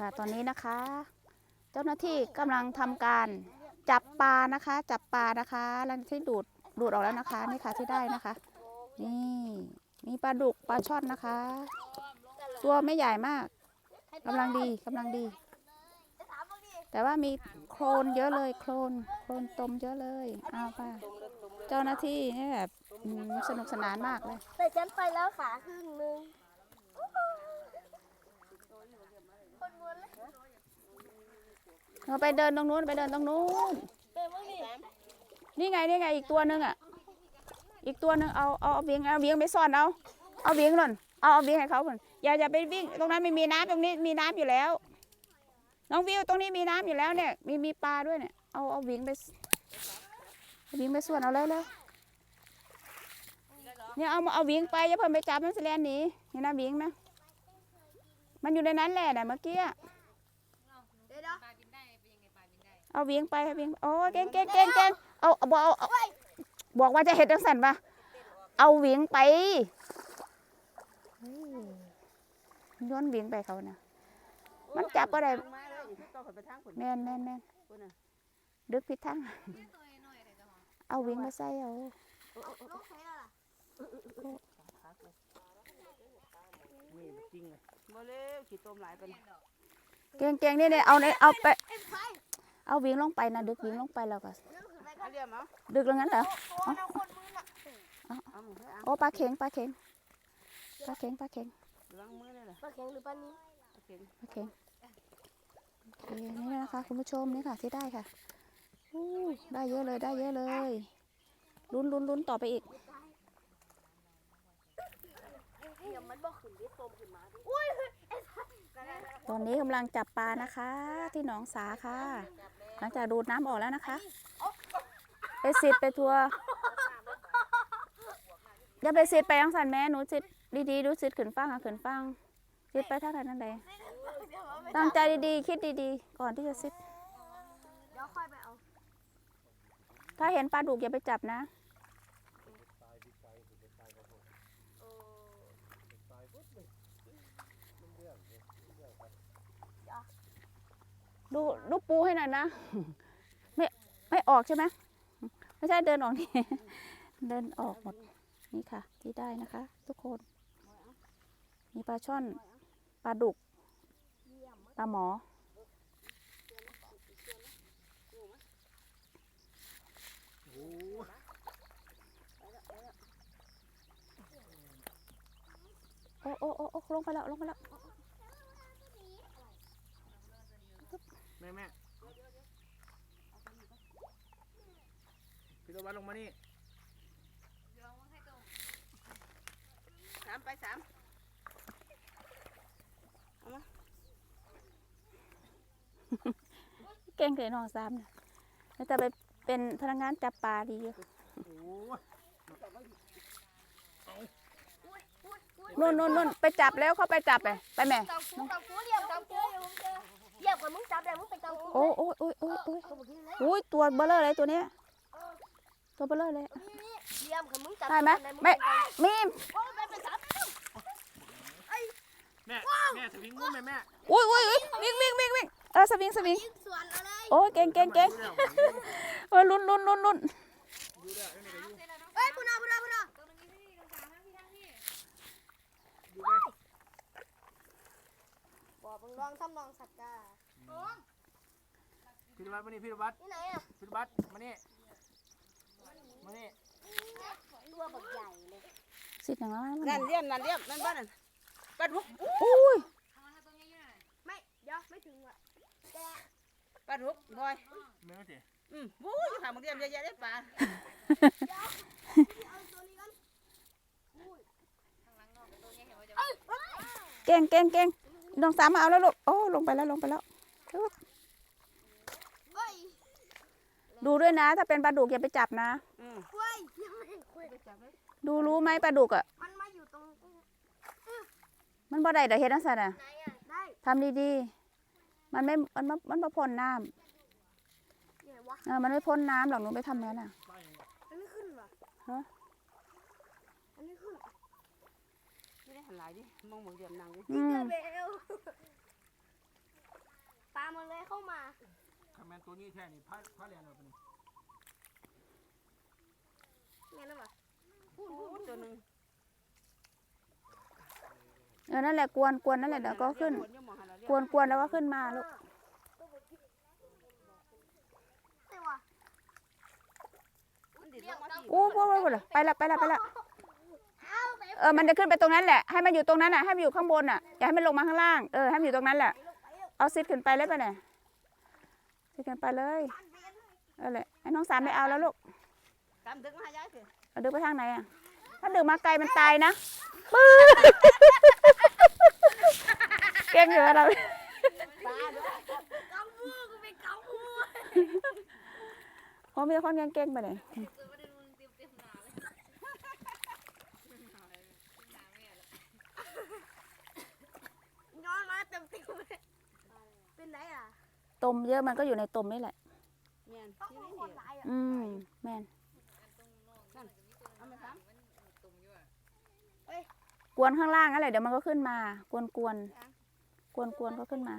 ค่ะตอนนี้นะคะ เจ้าหน้าที่กำลังทำการจับปลานะคะ จับปลานะคะหลังที่ดูดดูดออกแล้วนะคะนี่ค่ะที่ได้นะคะ นี่มีปลาดุกปลาช่อนนะคะ ตัวไม่ใหญ่มากกำลังดีกำลังดี แต่ว่ามีโคลนเยอะเลยโคลนโคลนตมเยอะเลยเอาค่ะเจ้าหน้าที่นี่แบบสนุกสนานมากเลยแต่ฉันไปแล้วขาครึ่งนึงคนม้วน เราไปเดินตรงนู้นไปเดินตรงนู้นนี่ไงนี่ไงอีกตัวหนึ่งอะ อีกตัวหนึ่งเอาเอาเวียงเอาเวียงไปซ่อนเอาเอาเวียงหล่นเอาเอาเวียงให้เขาก่อนอย่าอย่าไปวิ่งตรงนั้นไม่มีน้ำตรงนี้มีน้ำอยู่แล้ว น้องวิวตรงนี้มีน้ำอยู่แล้วเนี่ย มีมีปลาด้วยเนี่ยเอาเอาเวียงไปเวียงไปส่วนเอาเลยเลยเนี่ยเอามาเอาเวียงไปอย่าเพิ่งไปจับมันแสลนหนีเห็นนะเวียงไห มมันอยู่ในนั้นแหละน่ะเมื่อกี้อะเดี๋ยวเดี๋ยวเอาเวียงไปเอาเวียงโอ้เก่งเก่งเก่งเก่งเอาเอาบอกเอาเอาบอกว่าจะเห็ดจังสันปะเอาเวียงไปเฮ้ยย้อนเวียงไปเขาน่ะมันจับก็ได้มาเลยต้องไปทางคนแม่นแม่นแม่นคนน่ะดึกพิดทางเอาเวียงมาใส่เอา ลูกใครล่ะนี่จริงเลยบ่เร็วขี้ต้มหลายเป็นเก่งเก่งนี่เนี่ยเอาเนี่ยเอาไป เอ็มไฟเอาเวียงลงไปนะดึกเวียงลงไปแล้วก็เรื่องคืออะไรกัเอานเรียมเอาดึกแล้วงั้นเหรอโอ้ยเอาคนมือน่ะเอาหมูให้เอาโอ้ปลาเข็งปลาเข็งปลาเข็งปลาเข็งล้างมือเลยล่ะปลาเข็งหรือปลานี้โอเคโอเคโอเคนี่นะคะคุณผู้ชมนี่ค่ะที่ได้ค่ะอู้ได้เยอะเลยได้เยอะเลยลุ้นลุ้นลุ้นต่อไปอีก เดี๋ยวมันบอกขึ้นดิโตมขึ้นมาดิอุ้ยเอ็มไฟตอนนี้กำลังจับปลานะคะ ที่หนองสาค่ะ หลังจากดูดน้ำออกแล้วนะคะไปสิดไปทัวร์อย่าไปสิดไปยังสันแม่หนูสิดดีๆดูสิดขึ้นฟังอะขึ้นฟังสิดไปเท่าไหร่นั่นเลยตั้งใจดีๆ คิดดีๆ ก่อนที่จะสิดเดี๋ยวค่อยไปเอาถ้าเห็นปลาดุกอย่าไปจับนะ ดูดูปูให้หน่อยนะ ไม่ไม่ออกใช่ไหมไม่ใช่เดินออกนี่เดินออกหมดนี่ค่ะ ที่ได้นะคะ ทุกคน มีปลาช่อนปลาดุกปลาหมอ โอ้โอ้โอ้โอ้ลงไปแล้วลงไปแล้ว แม่แม่พี่ตะวันลงมานี่สามไปสามเก่งเลยน้องสามเนี่ยแล้วแต่ไปเป็นพนักงานจับปลาดีอยู่โอ้ยนู่นนู่นนู่นไปจับแล้วเข้าไปจับไปไปแม่เตาฟูเตาฟูเรียบเตาฟู เรียบกับมึงจับได้มึงไปเตาฟูโอ้โอ้โอ้ยโอ้ยโอ้ยเขาบอกกินเลยอุ้ยตัวเบลเลอร์เลยตัวเนี้ยตัวเบลเลอร์เลยเรียบกับมึงจับได้ไหมไม่มีมโอ้ยไปไปสามแม่แม่สวิงมุ้งแม่แม่อุ้ยอุ้ยอุ้ยวิ่งวิ่งวิ่งวิ่งเออสวิงสวิงยิงสวนอะไรโอ้ยเก่งเก่งเก่งเออลุ้นลุ้นลุ้นลุ้นเอ้ยพูนาพูนาพูนา ดูไปบอกมึงลองทำลองสักกาพี่ตะวันมานี่พี่ตะวันที่ไหนอะพี่ตะวันมานี่มานี่ตัวบักใหญ่เลยสิอย่างนั้นนั่นเรียมนั่นเรียมนั่นบ้านนั่นปลาดุกอุ้ยไม่เดี๋ยวไม่ถึงอะปลาดุกบอยแม่ไม่เจ๋อืมบู๊อยู่ข้างมึงเรียมเยอะแยะได้ปลาเอาตัวนี้กันเก่งเก่งเก่ง น้องสามมาเอาแล้วลูกโอ้ลงไปแล้วลงไปแล้วเฮ้ยดูด้วยนะ ถ้าเป็นปลาดุกอย่าไปจับนะอืมเฮ้ยยังไม่คุยจับเลยดูรู้ไหมปลาดุกอะมันมาอยู่ตรงมันบ่ได้เดี๋ยวเฮ็ดจังซั่นน่ะไหนอะได้ทำดีๆ มันไม่มันบ่มันบ่พ่นน้ำเนี่ยวะเออมันไม่พ่นน้ำหรอกหนูไปทำงั้นน่ะอันนี้ขึ้นวะฮะ อันนี้ขึ้น ไม่ได้ หันหลายดิมองมึงเรียมนางดิอืมเบลมันเลยเข้ามาคำแมนตัวนี้แท้นี่พาพาเรียนเอาไปนี่งั้นน่ะวะพูดพูดตัวหนึ่งเออนั่นแหละกวนกวนนั่นแหละเดี๋ยวก็ขึ้นกวนกวนแล้วก็ขึ้นมาลูกแต่ว่ามันดิดลงมาที่อู้พูดพูดพูดไปละไปละไปละ เอาไปเออมันจะขึ้นไปตรงนั้นแหละให้มันอยู่ตรงนั้นอะให้มันอยู่ข้างบนอะอย่าให้มันลงมาข้างล่างเออให้มันอยู่ตรงนั้นแหละเอาซิดขึ้นไปเลยไปไหนซิดขึ้นไปเลยเออแหละไอ้น้องสามไม่เอาแล้วลูกกำดึงมาให้ย้ายสิเอาดึงไปทางไหนอะถ้าดึงมาไกลมันตายนะปื้อเก่งอยู่เราปลาด้วยกำมือกูไปกำมือโอ้มีแต่คนเก่งๆไปเลย ย้อนมาเต็มติ๊กเลยเป็นไรอะตมเยอะมันก็อยู่ในตมนี่แหละ เงี้ยต้องที่มีนี่คนร้ายอะอืมแม่นเอามาทกวนข้างล่างนั่นแหละเดี๋ยวมันก็ขึ้นมา กวนกวนกวนกวนก็ขึ้นมา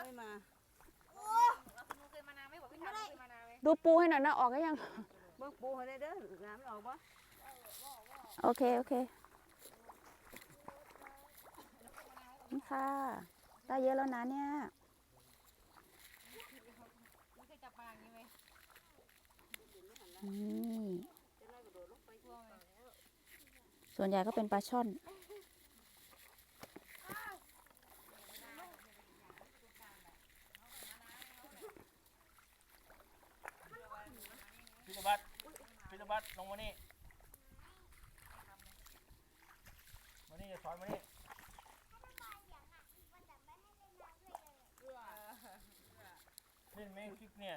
ำไม่มาดูปูให้หน่อยนะออกก็ยังเบิ่งปูให้ได้เด้อน้ำออกบ่ โอเค โอเค นี่ค่ะ ได้เยอะแล้วนะเนี่ยนี่ส่วนใหญ่ก็เป็นปลาช่อน พิรบัตพิรบัตลงมานี่มานี่สอนมานี่เล่นไหมคลิปเนี่ย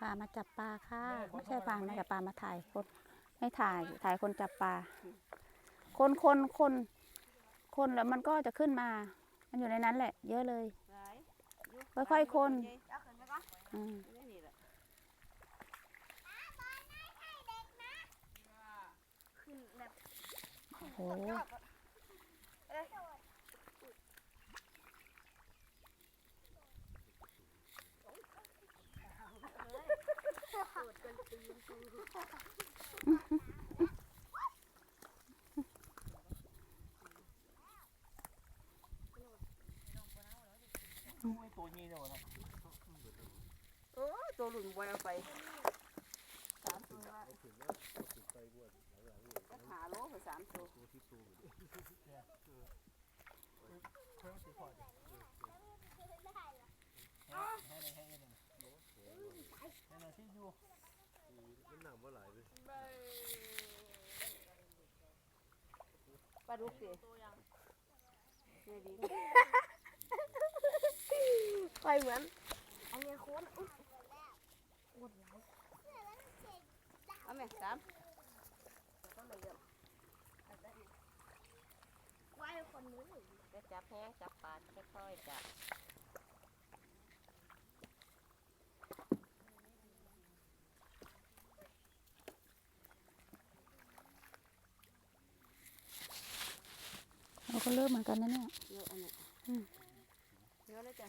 ปลามาจับปลาค่ะ ไม่ใช่ปลามาจับปลามาถ่ายคนให้ถ่ายถ่ายคนจับปลา คนคนคนคนแล้วมันก็จะขึ้นมา มันอยู่ในนั้นแหละ เยอะเลยหลายค่อยๆคนเอาขึ้นไปก่อนอืมนี่แหละขึ้นแบบโอ้โห ตัวนี้เลยวนะโอ้ตัวหลุนบอยเอาไปสามตัวละก็หาโลไปสามตัวเพิ่มสีพอดให้ในให้ในให้ในที่อยู่ปลาดุกสินี่ดีคอยเหมือน อันนี้โค้ดอุ๊ยเอาไหมสามไว้คนมือจะจับแห้งจับปลาค่อยๆจับ ก็เริ่มเหมือนกันนะเนี่ยเยอะอันเนี้ยอืมเยอะเลยจ้ะ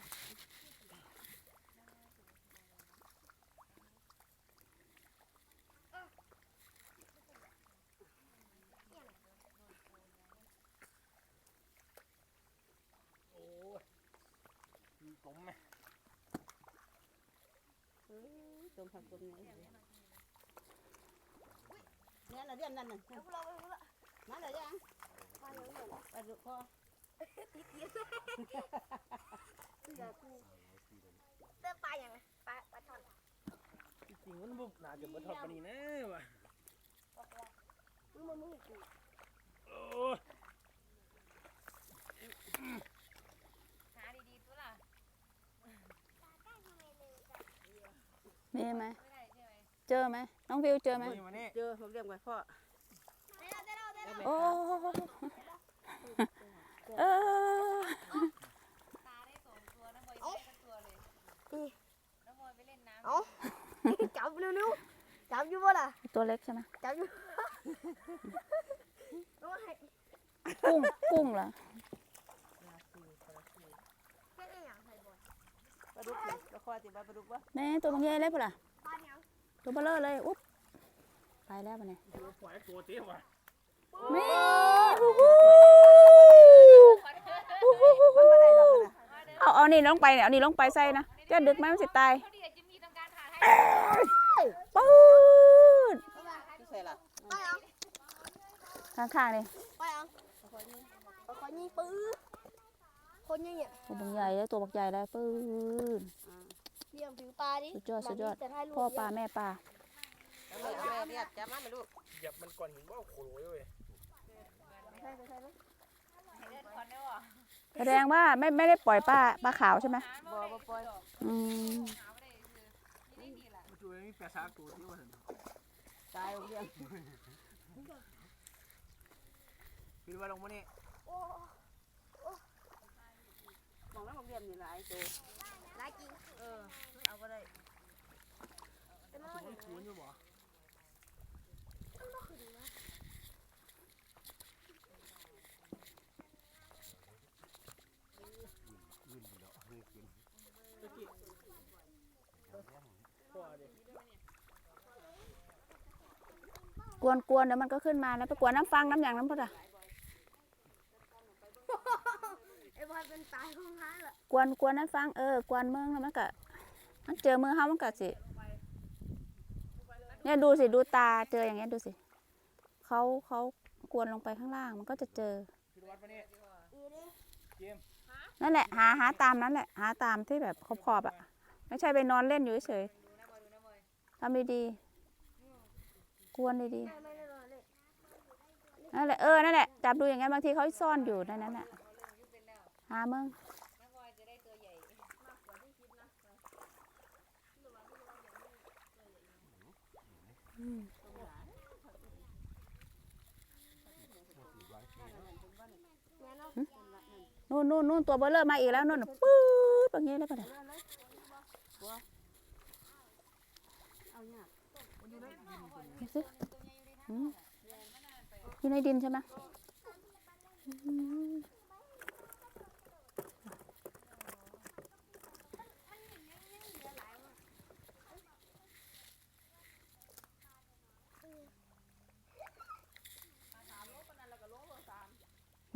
โอ้ยตมไหมเออจมผักคนนี้เนี่ยน่ะเรียนนั่นน่ะเอาเราไปละนั่นแหละยังมาเลยเหรอ ปลาดุกพอติดเยอะเสือกูเต้นปลาอย่างไรปลาปลาช่อนจริงๆมันบุกน่าจะมาทอดปานนี้นะวะมึงมันมึงกูโอ้ยมีไหมเจอไหมน้องวิวเจอไหมนี่มานี่เจอผมเรียกไว้พ่อ ได้แล้วได้แล้วได้แล้วโอ้เออเอาจับเร็วๆจับอยู่บ่ล่ะตัวเล็กใช่ไหมจับอยู่โอ้กุ้งกุ้งเหรอไปลาดุกสิล้วคอติปลาดุกวะแม่ตัวบางใหญ่เลยปะล่ะตัวเบลเลอร์เลยอุ๊บไปแล้วปะเนี่ยตัวเตี้ยวะแม่นไม่ได้ดอกนะ เอาเอานี่ลงไปเนี่ยเอานี่ลงไปใส่นะจะดึกไหมมันสิตายปื๊ดที่ใส่ละปลาหยังข้างๆนี่ปลาหยังปลาคอยยิงปื้อคนยังเนี่ยตัวบางใหญ่เลยตัวบักใหญ่เลยปื๊ดเลี้ยงผิวปลาดิสุดยอดสุดยอดแต่ถ่ายรูปพ่อปลาแม่ปลาเอาแม่เอาแม่เรียกจับมาไม่รู้เหยียบมันก่อนเห็นว่าโขโลยเว้ยใช่ใช่ใช่ แสดงว่าไม่ไม่ได้ปล่อยปลาปลาขาวใช่ไหมบ่บ่ปล่อยอืมมันช่วยมีแปดสามตัวที่ว่าเห็นตายเอาเลี้ยงคิดว่าลงมานี่โอ้มองแล้วมันเลี้ยงนี่หลายตัวลายจริงเออเอาไปได้แต่มันมันคูนอยู่บ่ กวนกวนๆเดี๋ยวมันก็ขึ้นมาแล้วไปกวนน้ำฟังน้ำอย่างน้ำพุทธะไอ้บอยเป็นตายของท้ายละกวนกวนน้ำฟังเออกวนเมืองแล้วมันก็มันเจอมือเขามันก็สิเนี่ยดูสิดูตาเจออย่างเงี้ยดูสิเขาเขากวนลงไปข้างล่างมันก็จะเจอคิดวัดมานี่อีนี่เกมนั่นแหละ หาหาตามนั้นแหละ หาตามที่แบบขอบๆอะ ไม่ใช่ไปนอนเล่นอยู่เฉยๆทำดีๆ วนดีๆนั่นแหละเออนั่นแหละจับดูอย่างงั้นบางทีเขาซ่อนอยู่ในนั้นน่ะหาเมืองนู่นนู่นนู่นตัวเบลเลอร์มาอีกแล้วนู่นปื๊ดแบบนี้เลยปะเนี่ย เอาเนี่ย ดูสิอืมอยู่ในดินใช่ไหมอืม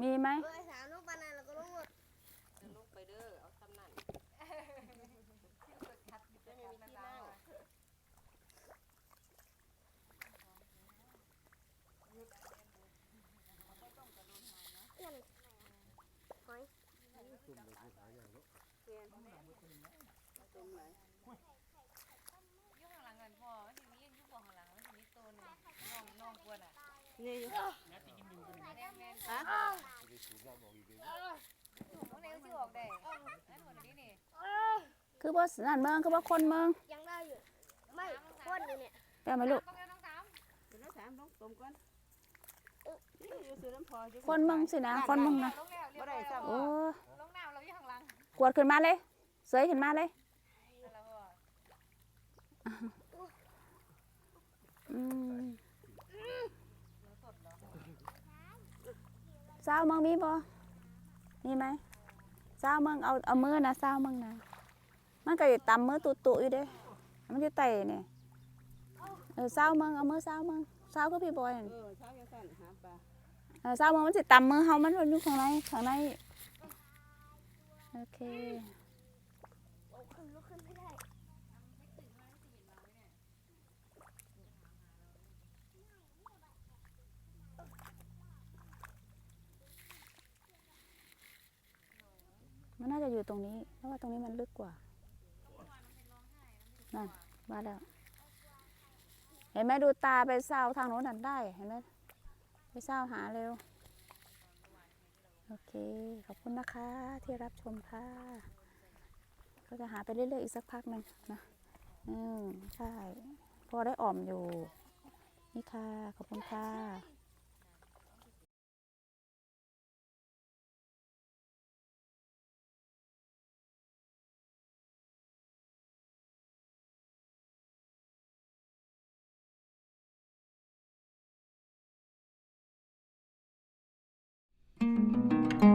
มีไหม เอร์สามลูกปลานันแล้วก็ลูกหมด ลูกไปเด้อเอาทำนั่นจะมีวิธีนั่ง หอย ตรงไหนยุ่งข้างหลังกันพ่อมันสิมียุ่งบ่ข้างหลังมันสิมีตัวหนึงน้องน้องกวนอะนี่อยู่แม่นแม่นฮะน้องแนวสิออกได้นั่นหมดนี้นี่คือว่านั่นเมืองคือว่าคนเมืองยังได้อยู่ ไม่คนอยู่เนี่ยเดี๋ยวไหมลูกต้องเอาต้องตามเดี๋ยวเราถามลงตรงก่อนนี่อยู่ซื้อน้ำพออยู่คนเมืองสินะคนเมืองนะลงแล้วเรียบ่บได้ร้อยซ้ำโอ้ลงน้ำเราอยู่ข้างหลังกวดขึ้นมาเลย เสยขึ้นมาเลยนั่นแหละพ่อ อืมสาวเมืองมีบ่มีไหมสาวเมืองเอาเอามือนะสาวเมืองนะ มันก็อยู่ตำมือตุตุๆอยู่เด้ มันอยู่ไต่เนี่ยเออสาวเมืองเอามือสาวเมืองสาวก็พี่บอยนั่นเออเช้ายังสั่นหาปลาเออสาวเมืองมันสิตำมือเฮามันอยู่ข้างในข้างในโอเค โอ้ขึ้นลุกขึ้นไม่ได้ มันน่าจะอยู่ตรงนี้ เพราะว่าตรงนี้มันลึกกว่านั่นมาแล้ว เห็นไหมดูตาไปเศร้าทางโน้นนั่นได้ เห็นไหมไปเศร้าหาเร็ว โอเค ขอบคุณนะคะที่รับชมค่ะ ก็จะหาไปเรื่อยๆอีกสักพักหนึ่งนะ อืมใช่ พอได้อ่อมอยู่ นี่ค่ะ ขอบคุณค่ะ Música